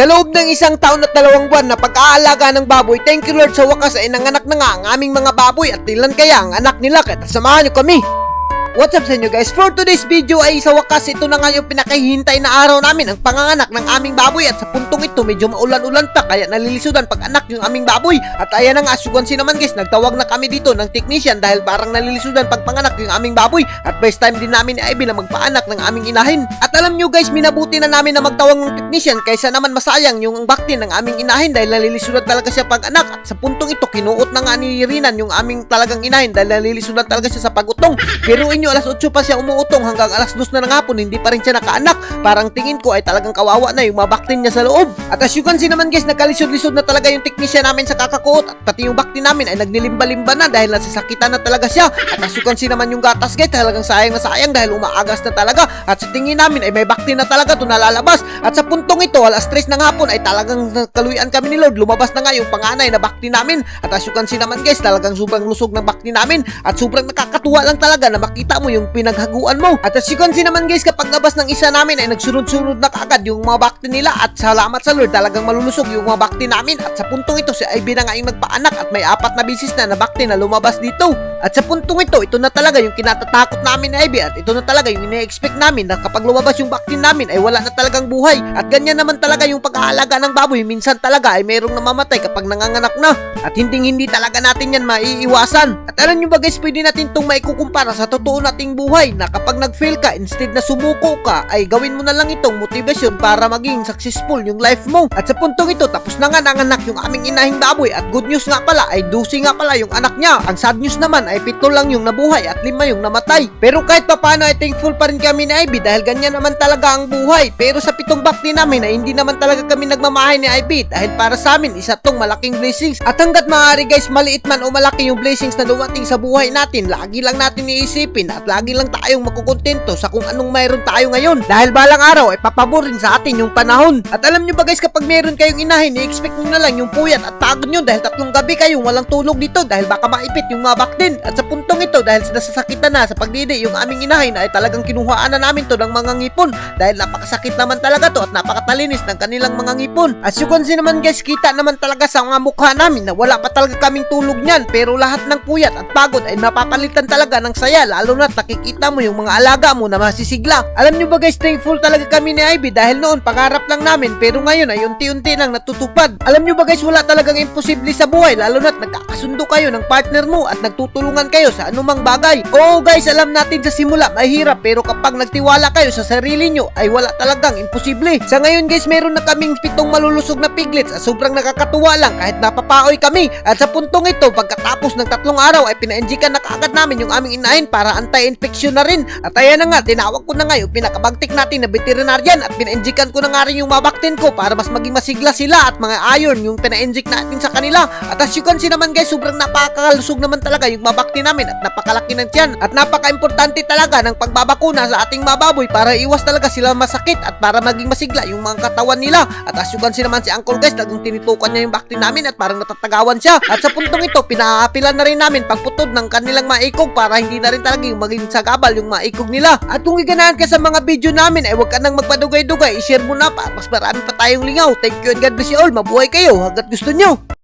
Sa loob ng isang taon at dalawang buwan na pag-aalaga ng baboy, thank you Lord sa wakas ay nanganak na nga ang aming mga baboy at ilan kaya ang anak nila kaya samahan nyo kami. What's up sa inyo guys? For today's video ay sa wakas ito na nga yung pinakahihintay na araw namin ang panganganak ng aming baboy. At sa puntong ito medyo maulan-ulan pa kaya nalilisudan pag anak yung aming baboy. At ayan na nga see naman guys. Nagtawag na kami dito ng technician dahil parang nalilisudan pag panganak yung aming baboy. At first time din namin ni Ivy na magpaanak ng aming inahin. At alam nyo guys minabuti na namin na magtawag ng technician kaysa naman masayang yung bakti ng aming inahin dahil nalilisudan talaga siya pag anak. At sa puntong ito kinuot na nga ni Rinan yung aming talagang inahin dahil nalilisudan talaga siya sa pagutong. Pero inyo alas 8 pa siya umuutong. Hanggang alas 2 na ng hapon hindi pa rin siya nakaanak. Parang tingin ko ay talagang kawawa na yung mga baktin niya sa loob. At as you can see naman guys nagkalisod-lisod na talaga yung technician namin sa kakakuot at pati yung bakti namin ay naglilimba-limba na dahil nasasakitan na talaga siya. At as you can see naman yung gatas guys talagang sayang na sayang dahil umaagas na talaga. At sa tingin namin ay may bakti na talaga to nalalabas at sa puntong ito alas 3 ng hapon ay talagang kaluyan kami ni Lord. Lumabas na nga yung panganay na bakti namin. At as you can see naman guys talagang sobrang lusog ng bakti namin. At sobrang nakakatuwa lang talaga na makita mo yung pinaghaguan mo. At as you can see naman guys kapag labas ng isa namin ay nagsunod-sunod na kaagad yung mga bakti nila. At salamat sa Lord talagang malulusog yung mga bakti namin. At sa puntong ito si Ivy na nga yung nagpaanak at may apat na bisis na na bakti na lumabas dito. At sa puntong ito ito na talaga yung kinatatakot namin ni Ivy. At ito na talaga yung ine-expect namin na kapag lumabas yung bakti namin ay wala na talagang buhay. At ganyan naman talaga yung pag-aalaga ng baboy. Minsan talaga ay mayroong namamatay kapag nanganganak na. At hindi hindi talaga natin yan maiiwasan. At alam nyo ba guys pwede natin itong maikukumpara sa totoo nating buhay na kapag nag-fail ka instead na sumuko ka ay gawin mo na lang itong motivation para maging successful yung life mo. At sa puntong ito tapos na nga nanganak yung aming inahing baboy. At good news nga pala ay dusi nga pala yung anak niya. Ang sad news naman ay pito lang yung nabuhay at lima yung namatay. Pero kahit papano ay thankful pa rin kami ni Ivy dahil ganyan naman talaga ang buhay. Pero sa pitong bakti namin ay hindi naman talaga kami nagmamahay ni Ivy dahil para sa amin isa tong malaking blessings. At hanggat maaari guys maliit man o malaki yung blessings na dumating sa buhay natin lagi lang natin iisipin at lagi lang tayong makukontento sa kung anong mayroon tayo ngayon. Dahil balang araw ay papaborin sa atin yung panahon. At alam nyo ba guys kapag meron kayong inahin i-expect nyo na lang yung puyat at pagod nyo. Dahil tatlong gabi kayong walang tulog dito dahil baka maipit yung mga baktin. At sa puntong ito dahil nasasakitan na sa pagdidi yung aming inahin ay talagang kinuhaan na namin to ng mga ngipon. Dahil napakasakit naman talaga to at napakatalinis ng kanilang mga ngipon. As you can see naman guys kita naman talaga sa mga mukha namin na wala pa talaga kaming tulog niyan. Pero lahat ng puyat at pagod ay napapalitan talaga ng saya lalo na nakikita mo yung mga alaga mo na masisigla. Alam nyo ba guys thankful talaga kami ni Ivy dahil noon pangarap lang namin pero ngayon ay unti-unti lang natutupad. Alam nyo ba guys wala talagang imposible sa buhay lalo na nagkakasundo kayo ng partner mo at nagtutulungan kayo sa anumang bagay. Oo guys alam natin sa simula mahirap pero kapag nagtiwala kayo sa sarili nyo ay wala talagang imposible. Sa ngayon guys meron na kaming pitong malulusog na piglets at sobrang nakakatuwa lang kahit napapaoy kami. At sa puntong ito pagkatapos ng tatlong araw ay pinainjikan na kaagad namin yung aming inahin para anti-infection na rin. At ayan na nga tinawag ko na nga yung pinakabagtik natin na veterinarian at pinainjikan ko na nga rin yung mga baktin ko para mas maging masigla sila at mga iron yung pinainjik natin sa kanila. At as you can see naman guys sobrang napakalusog naman talaga yung mga bakti namin at napakalaki ng tiyan. At napaka-importante talaga ng pagbabakuna sa ating mga baboy para iwas talaga sila masakit at para maging masigla yung mga katawan nila. At as you can see naman si Uncle guys talagang tinitukan niya yung bakti namin at parang natatagawan siya. At sa puntong ito pinaapilan na rin namin pagputod ng kanilang mga ikog para hindi na rin talaga yung maging sagabal yung mga ikog nila. At kung iganahan ka sa mga video namin ay huwag ka nang magpadugay-dugay. I-share mo na para mas marami pa tayong lingaw. Thank you and God bless you all. Mabuhay kayo. Hanggat gusto nyo